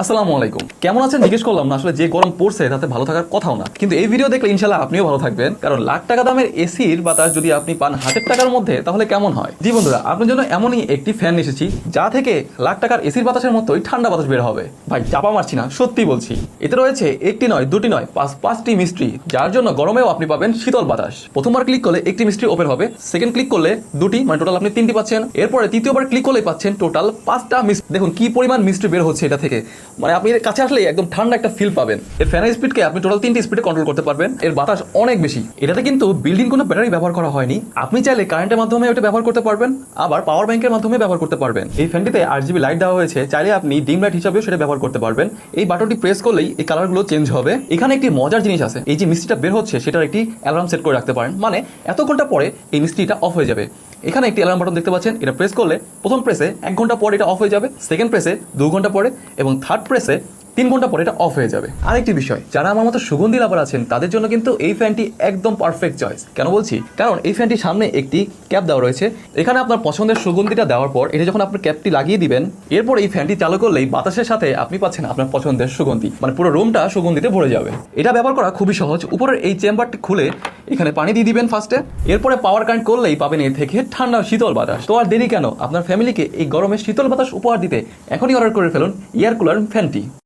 আসসালামু আলাইকুম। কেমন আছেন? জিজ্ঞেস করলাম না, আসলে যে গরম পড়ছে তাতে ভালো থাকার কথাও না। কিন্তু এই ভিডিও দেখলে ইনশাল্লাহ আপনিও ভালো থাকবেন, কারণ লাখ টাকা দামের এসির বাতাস যদি আপনি পান হাজার টাকার মধ্যে, তাহলে কেমন হয়? জি বন্ধুরা, আপনার জন্য এমনই একটি ফ্যান এসেছি, যা থেকে লাখ টাকার এসির বাতাসের মতোই ঠান্ডা বাতাস বের হবে। ভাই, চাপা মারছি না, সত্যি বলছি। এতে রয়েছে একটি নয়, দুটি নয়, পাঁচ, পাঁচটি মিস্ট্রি যার জন্য গরমেও আপনি পাবেন শীতল বাতাস। প্রথমবার ক্লিক করলে একটি মিস্ট্রি ওপেন হবে সেকেন্ড ক্লিক করলে দুটি মানে টোটাল আপনি তিনটি পাচ্ছেন। এরপরে তৃতীয়বার ক্লিক করলে পাচ্ছেন টোটাল পাঁচটা মিস্ট দেখুন, কি পরিমাণ মিস্ট্রি বের হচ্ছে এটা থেকে। মানে আপনি কাছে আসলে একদম ঠান্ডা একটা ফিল পাবেন। এর ফ্যানের স্পিডকে আপনি টোটাল তিনটি স্পিডে কন্ট্রোল করতে পারবেন। এর বাতাস অনেক বেশি। এটাতে কিন্তু বিল্ডিং কোনো ব্যাটারি ব্যবহার করা হয়নি। আপনি চাইলে কারেন্টের মাধ্যমে ওটা ব্যবহার করতে পারবেন, আবার পাওয়ার ব্যাংকের মাধ্যমে ব্যবহার করতে পারবেন। এই ফ্যানটিতে আট জিবি লাইট দেওয়া হয়েছে। চাইলে আপনি ডিম লাইট হিসাবেও সেটা ব্যবহার করতে পারবেন। এই বাটনটি প্রেস করলেই এই কালারগুলো চেঞ্জ হবে। এখানে একটি মজার জিনিস আছে। এই যে মিষ্টিটা বের হচ্ছে, সেটার একটি অ্যালার্ম সেট করে রাখতে পারেন। মানে এত ঘণ্টা পরে এই মিষ্টিটা অফ হয়ে যাবে। এখানে একটি অ্যালার্ম বাটন দেখতে পাচ্ছেন, এটা প্রেস করলে প্রথম প্রেসে এক ঘণ্টা পরে এটা অফ হয়ে যাবে সেকেন্ড প্রেসে দু ঘণ্টা পরে, এবং থার্ড প্রেসে তিন ঘণ্টা পরে এটা অফ হয়ে যাবে। আরেকটি বিষয়, যারা আমার মতো সুগন্ধি লাভার আছেন, তাদের জন্য কিন্তু এই ফ্যানটি একদম পারফেক্ট চয়েস কেন বলছি? কারণ এই ফ্যানটির সামনে একটি ক্যাপ দেওয়া রয়েছে। এখানে আপনার পছন্দের সুগন্ধিটা দেওয়ার পর এটা যখন আপনার ক্যাপটি লাগিয়ে দিবেন, এরপর এই ফ্যানটি চালু করলেই বাতাসের সাথে আপনি পাচ্ছেন আপনার পছন্দের সুগন্ধি। মানে পুরো রুমটা সুগন্ধিতে ভরে যাবে। এটা ব্যবহার করা খুবই সহজ। উপরের এই চেম্বারটি খুলে এখানে পানি দিয়ে দিবেন ফার্স্টে এরপরে পাওয়ার কারেন্ট করলেই পাবেন এর থেকে ঠান্ডা শীতল বাতাস। তো আর দেরি কেন? আপনার ফ্যামিলিকে এই গরমে শীতল বাতাস উপহার দিতে এখনই অর্ডার করে ফেলুন এয়ার কুলার ফ্যানটি